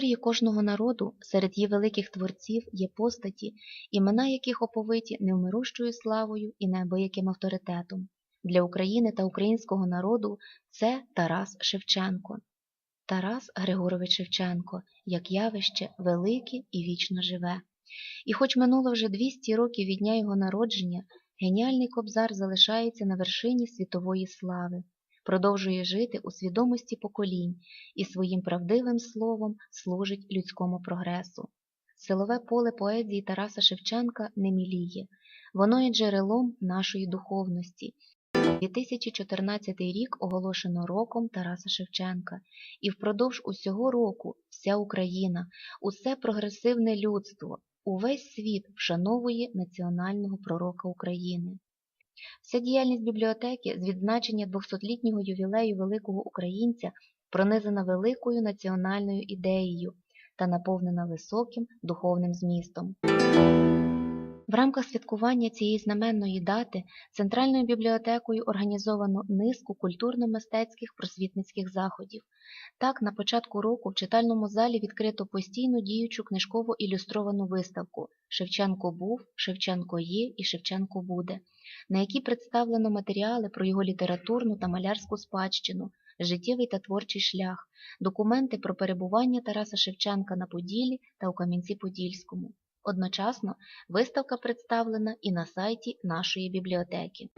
історії кожного народу серед її великих творців є постаті, імена яких оповиті невмирущою славою і неабияким авторитетом. Для України та українського народу це Тарас Шевченко. Тарас Григорович Шевченко, як явище, велике і вічно живе. І хоч минуло вже 200 років від дня його народження, геніальний кобзар залишається на вершині світової слави, продовжує жити у свідомості поколінь і своїм правдивим словом служить людському прогресу. Силове поле поезії Тараса Шевченка не міліє, воно є джерелом нашої духовності. 2014 рік оголошено роком Тараса Шевченка, і впродовж усього року вся Україна, усе прогресивне людство, увесь світ вшановує національного пророка України. Вся діяльність бібліотеки з відзначення 200-літнього ювілею великого українця пронизана великою національною ідеєю та наповнена високим духовним змістом. В рамках святкування цієї знаменної дати Центральною бібліотекою організовано низку культурно-мистецьких просвітницьких заходів. Так, на початку року в читальному залі відкрито постійно діючу книжково ілюстровану виставку Шевченко був, Шевченко є і Шевченко буде, на якій представлено матеріали про його літературну та малярську спадщину, життєвий та творчий шлях, документи про перебування Тараса Шевченка на Поділі та у Кам'янці-Подільському. Одночасно виставка представлена і на сайті нашої бібліотеки.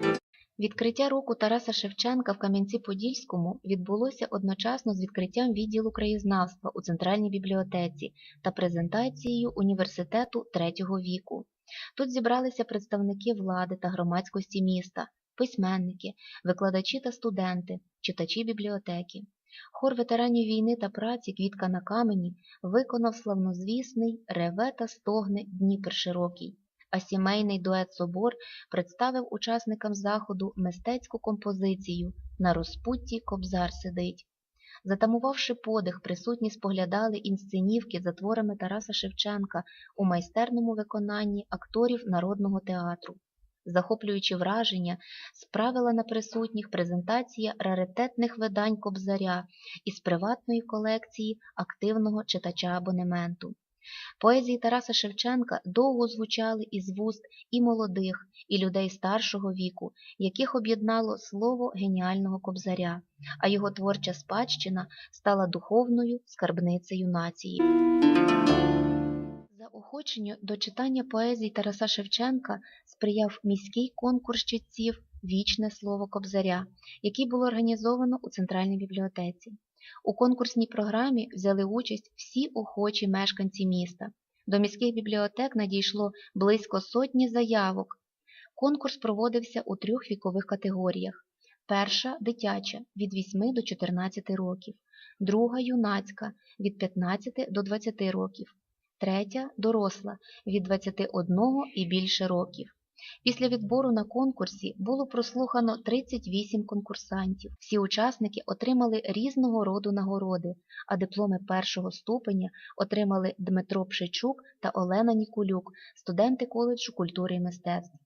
Відкриття року Тараса Шевченка в Кам'янці-Подільському відбулося одночасно з відкриттям відділу краєзнавства у Центральній бібліотеці та презентацією університету третього віку. Тут зібралися представники влади та громадськості міста, письменники, викладачі та студенти, читачі бібліотеки. Хор ветеранів війни та праці Квітка на камені виконав славнозвісний Реве та стогне Дніпр широкий, а сімейний дует Собор представив учасникам заходу мистецьку композицію На розпутті кобзар сидить. Затамувавши подих, присутні споглядали інсценівки за творами Тараса Шевченка у майстерному виконанні акторів народного театру. Захоплюючи враження, справила на присутніх презентація раритетних видань Кобзаря із приватної колекції активного читача абонементу. Поезії Тараса Шевченка довго звучали із вуст і молодих, і людей старшого віку, яких об'єднало слово геніального кобзаря, а його творча спадщина стала духовною скарбницею нації. Заохоченню до читання поезій Тараса Шевченка сприяв міський конкурс читців Вічне слово Кобзаря, який було організовано у Центральній бібліотеці. У конкурсній програмі взяли участь всі охочі мешканці міста. До міських бібліотек надійшло близько сотні заявок. Конкурс проводився у трьох вікових категоріях. Перша дитяча від 8 до 14 років, друга юнацька від 15 до 20 років, третя доросла від 21 і більше років. Після відбору на конкурсі було прослухано 38 конкурсантів. Всі учасники отримали різного роду нагороди, а дипломи першого ступеня отримали Дмитро Пшичук та Олена Нікулюк, студенти коледжу культури і мистецтв.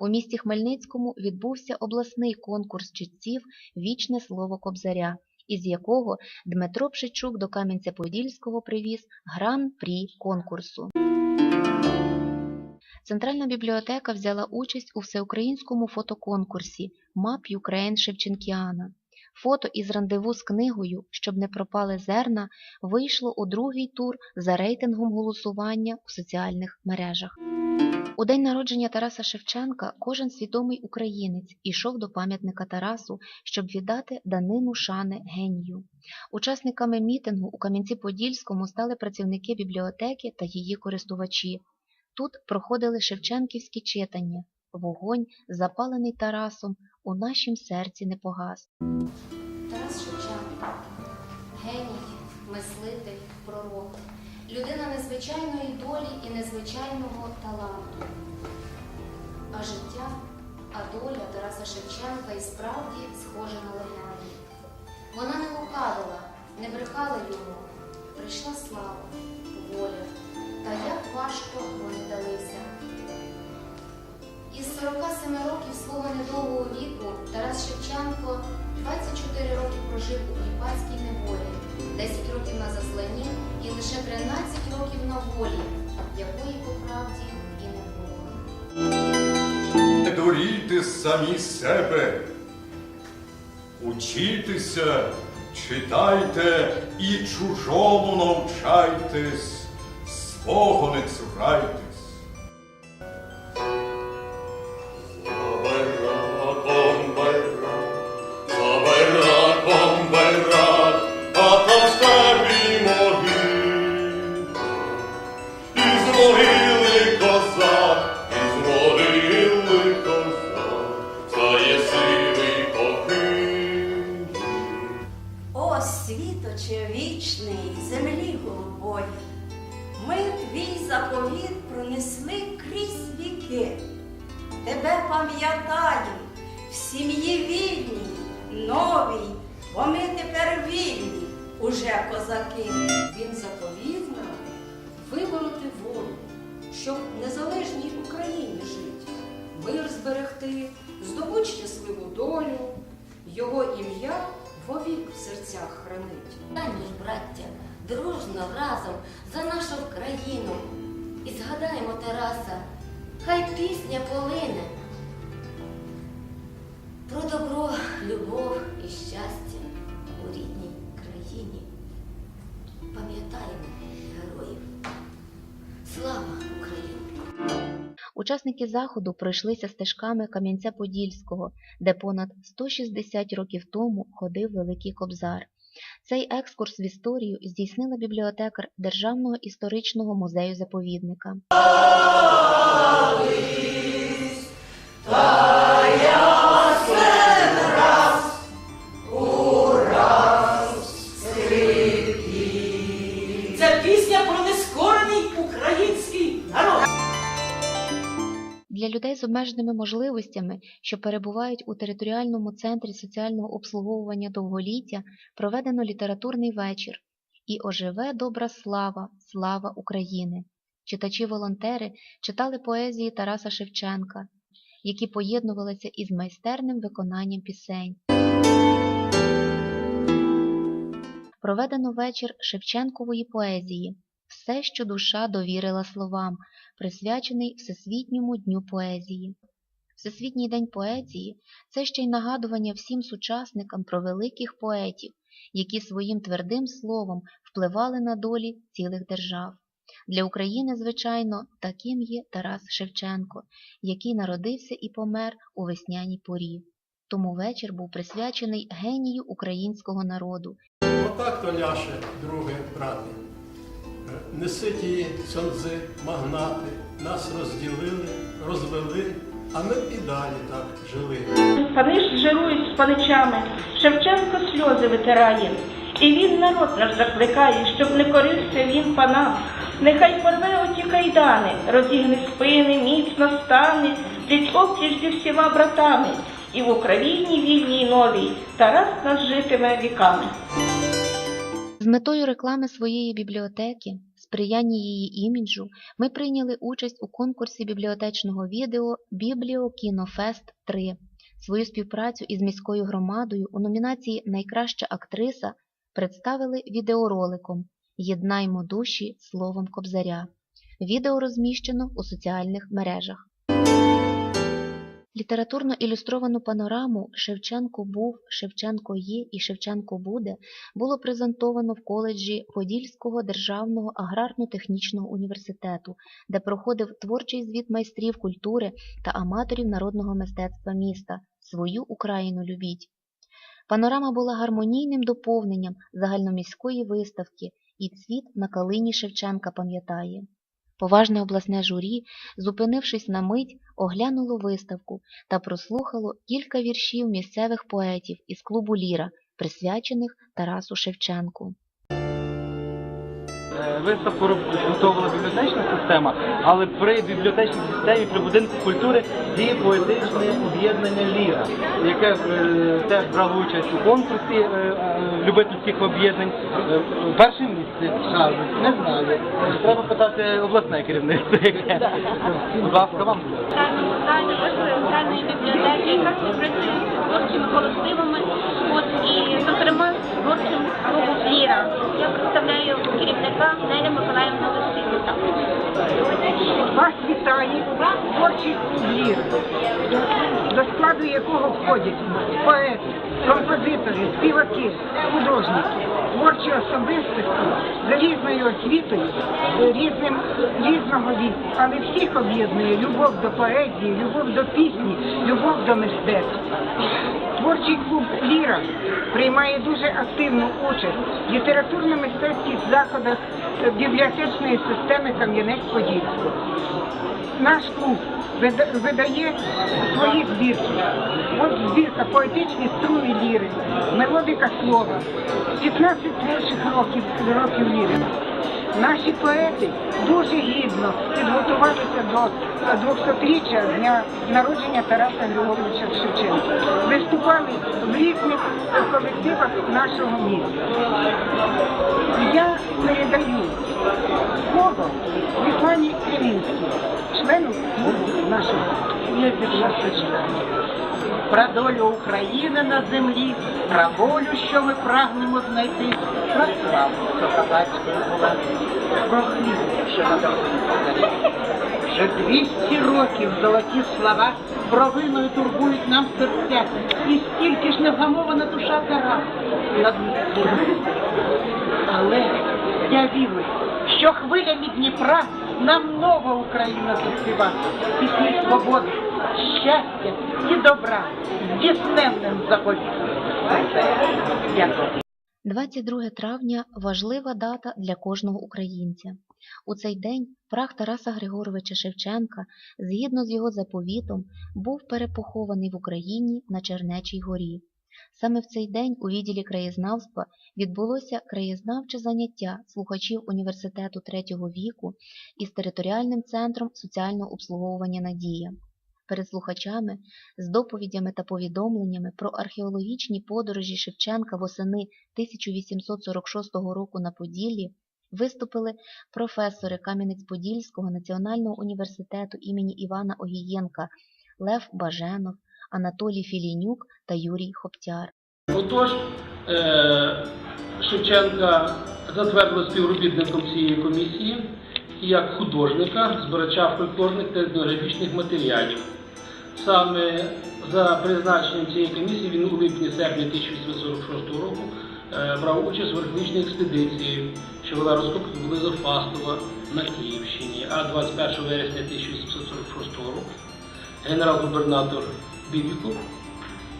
У місті Хмельницькому відбувся обласний конкурс читців Вічне слово Кобзаря, із якого Дмитро Пшичук до Кам'янця-Подільського привіз гран-прі конкурсу. Центральна бібліотека взяла участь у всеукраїнському фотоконкурсі Map Ukraine Шевченкіана. Фото із рандеву з книгою Щоб не пропали зерна вийшло у другий тур за рейтингом голосування у соціальних мережах. У день народження Тараса Шевченка кожен свідомий українець ішов до пам'ятника Тарасу, щоб віддати данину шани генію. Учасниками мітингу у Кам'янці-Подільському стали працівники бібліотеки та її користувачі. Тут проходили шевченківські читання, вогонь, запалений Тарасом, у нашім серці не погас. Тарас Шевченко геній, мислитель, пророк, людина незвичайної долі і незвичайного таланту. А життя, а доля Тараса Шевченка і справді схожа на легенду. Вона не лукавила, не брехала йому. Прийшла слава, воля, та як важко вони далися. Із 47 років свого недовгого віку Тарас Шевченко 24 роки прожив у кріпацькій неволі, 10 років на засланні і лише 13 років на волі, якої по правді і не було. Не дурійте самі себе. Учітеся, читайте і чужому навчайтесь, свого не цурайтесь. Вічний, землі голубої, ми твій заповіт пронесли крізь віки. Тебе пам'ятаємо в сім'ї вільній, новій, бо ми тепер вільні, уже козаки. Він заповів нам вибороти волю, щоб в незалежній Україні жити, мир зберегти, здобуть щасливу долю, його ім'я вовік в серцях хранить. Ж, браття, дружно разом за нашу країну. І згадаємо Тараса, хай пісня полине. Про добро, любов і щастя у рідній країні. Пам'ятаємо Учасники заходу пройшлися стежками Кам'янця-Подільського, де понад 160 років тому ходив Великий Кобзар. Цей екскурс в історію здійснила бібліотекар Державного історичного музею заповідника. Це Для людей з обмеженими можливостями, що перебувають у територіальному центрі соціального обслуговування довголіття, проведено літературний вечір і оживе добра слава, слава України. Читачі-волонтери читали поезії Тараса Шевченка, які поєднувалися із майстерним виконанням пісень. Проведено вечір Шевченкової поезії Все, що душа довірила словам, присвячений Всесвітньому дню поезії. Всесвітній день поезії це ще й нагадування всім сучасникам про великих поетів, які своїм твердим словом впливали на долі цілих держав. Для України, звичайно, таким є Тарас Шевченко, який народився і помер у весняній порі. Тому вечір був присвячений генію українського народу, Отак то ляше, друге, брати. Неситі цьонзи, магнати, нас розділили, розвели, а ми і далі так жили. Пани ж жирують з паничами, Шевченко сльози витирає, і він народ наш закликає, щоб не корився він панам. Нехай порве оті кайдани, розігне спини, міцно стане, пліч опліч зі всіма братами, і в Україні вільній новій Тарас нас житиме віками. З метою реклами своєї бібліотеки, сприяння її іміджу, ми прийняли участь у конкурсі бібліотечного відео Бібліокінофест 3. Свою співпрацю із міською громадою у номінації Найкраща актриса представили відеороликом Єднаймо душі словом Кобзаря. Відео розміщено у соціальних мережах. Літературно ілюстровану панораму Шевченко був, Шевченко є і Шевченко буде було презентовано в коледжі Подільського державного аграрно-технічного університету, де проходив творчий звіт майстрів культури та аматорів народного мистецтва міста Свою Україну любіть. Панорама була гармонійним доповненням загальноміської виставки і цвіт на калині Шевченка пам'ятає. Поважне обласне журі, зупинившись на мить, оглянуло виставку та прослухало кілька віршів місцевих поетів із клубу Ліра, присвячених Тарасу Шевченку. Е, Виставку готувала бібліотечна система, але при бібліотечній системі при будинку культури діє поетичне об'єднання Ліра, яке е, теж брало участь у конкурсі е, любительських об'єднань. Перше місце не знаю. Треба питати обласне керівництво, яке. Будь ласка, вам. Центральної центральної бібліотеки, яка співпрацює з творчими колективами, от і, зокрема, творчим Ліра. Ольга Неля Миколаївна Лисинка. Вас творчий збір, до складу якого входять поети композитори, співаки, художники, творчі особистості за різною освітою, різним, різного віку, але всіх об'єднує любов до поезії, любов до пісні, любов до мистецтва. Творчий клуб Ліра приймає дуже активну участь в літературно-мистецьких заходах бібліотечної системи Кам'янець-Подільського. Наш клуб видає свої збірки. От збірка поетичні струни ліри, мелодика слова, 15 творчих років, років ліри. Наші поети дуже гідно підготувалися до 200-річчя дня народження Тараса Григоровича Шевченка. Виступали в різних колективах нашого міста. Я передаю слово Світлані Кремінській, члену нашого нашого. Про долю України на землі, про волю, що ми прагнемо знайти, про славу, що козацькою була, про хліб, що на дорозі подарі. Вже 200 років золоті слова провиною турбують нам серця, і стільки ж невгамована душа кара над людьми. Але я вірю, що хвилями Дніпра нам нова Україна заспіва. Пісні свободи, щастя і добра з дійсненним заповітом. Дякую. 22 травня важлива дата для кожного українця. У цей день прах Тараса Григоровича Шевченка, згідно з його заповітом, був перепохований в Україні на Чернечій горі. Саме в цей день у відділі краєзнавства відбулося краєзнавче заняття слухачів університету третього віку із територіальним центром соціального обслуговування Надія. Перед слухачами з доповідями та повідомленнями про археологічні подорожі Шевченка восени 1846 року на Поділлі виступили професори Кам'янець-Подільського національного університету імені Івана Огієнка Лев Баженов, Анатолій Філінюк та Юрій Хоптяр. Отож, е, Шевченка затвердили співробітником цієї комісії як художника, збирача фольклорних та етнографічних матеріалів. Саме за призначенням цієї комісії він у липні-серпні 1846 року е, брав участь в археологічній експедиції, що вела розкопки поблизу Фастова на Київщині. А 21 вересня 1846 року генерал-губернатор Бібіков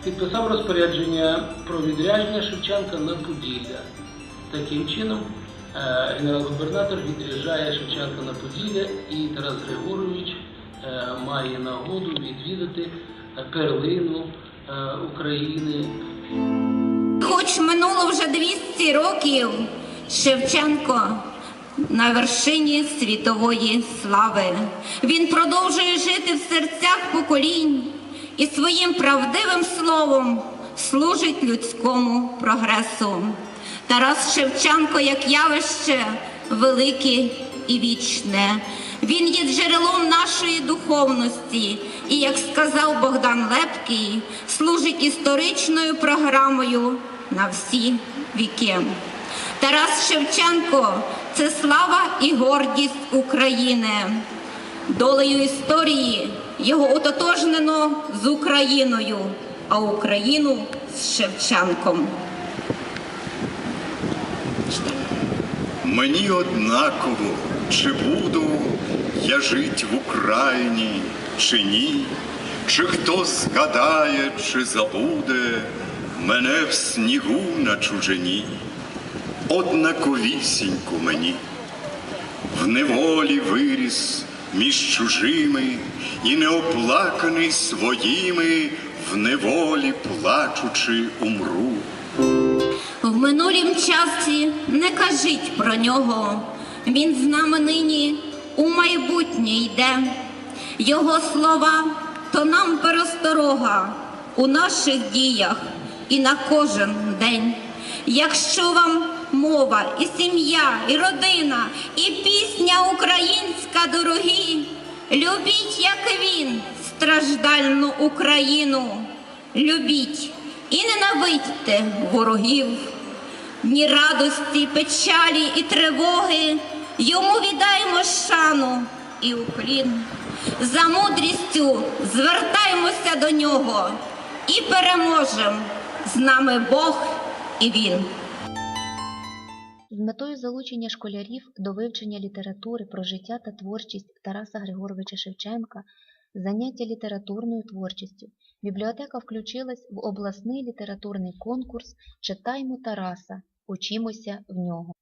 підписав розпорядження про відрядження Шевченка на Поділля. Таким чином, е, генерал-губернатор відряджає Шевченка на Поділля і Тарас Григорович має нагоду відвідати е, перлину е, України. Хоч минуло вже 200 років, Шевченко на вершині світової слави. Він продовжує жити в серцях поколінь і своїм правдивим словом служить людському прогресу. Тарас Шевченко як явище велике і вічне. Він є джерелом нашої духовності і, як сказав Богдан Лепкий, служить історичною програмою на всі віки. Тарас Шевченко це слава і гордість України. Долею історії його ототожнено з Україною, а Україну з Шевченком. Мені однаково, чи буду я жить в Україні, чи ні, чи хто згадає, чи забуде мене в снігу на чужині, однаковісінько мені, в неволі виріс між чужими і неоплаканий своїми, в неволі плачучи умру. В минулім часі не кажіть про нього. Він з нами нині у майбутнє йде. Його слова то нам пересторога у наших діях і на кожен день. Якщо вам мова, і сім'я, і родина, і пісня українська дорогі, любіть, як він, страждальну Україну, любіть і ненавидьте ворогів. Дні радості, печалі і тривоги йому віддаймо шану і уклін. За мудрістю звертаємося до нього і переможемо. З нами Бог і Він. З метою залучення школярів до вивчення літератури про життя та творчість Тараса Григоровича Шевченка, заняття літературною творчістю, бібліотека включилась в обласний літературний конкурс Читаймо Тараса, учимося в нього.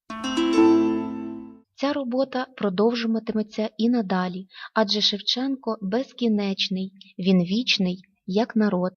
Ця робота продовжуватиметься і надалі, адже Шевченко безкінечний, він вічний, як народ.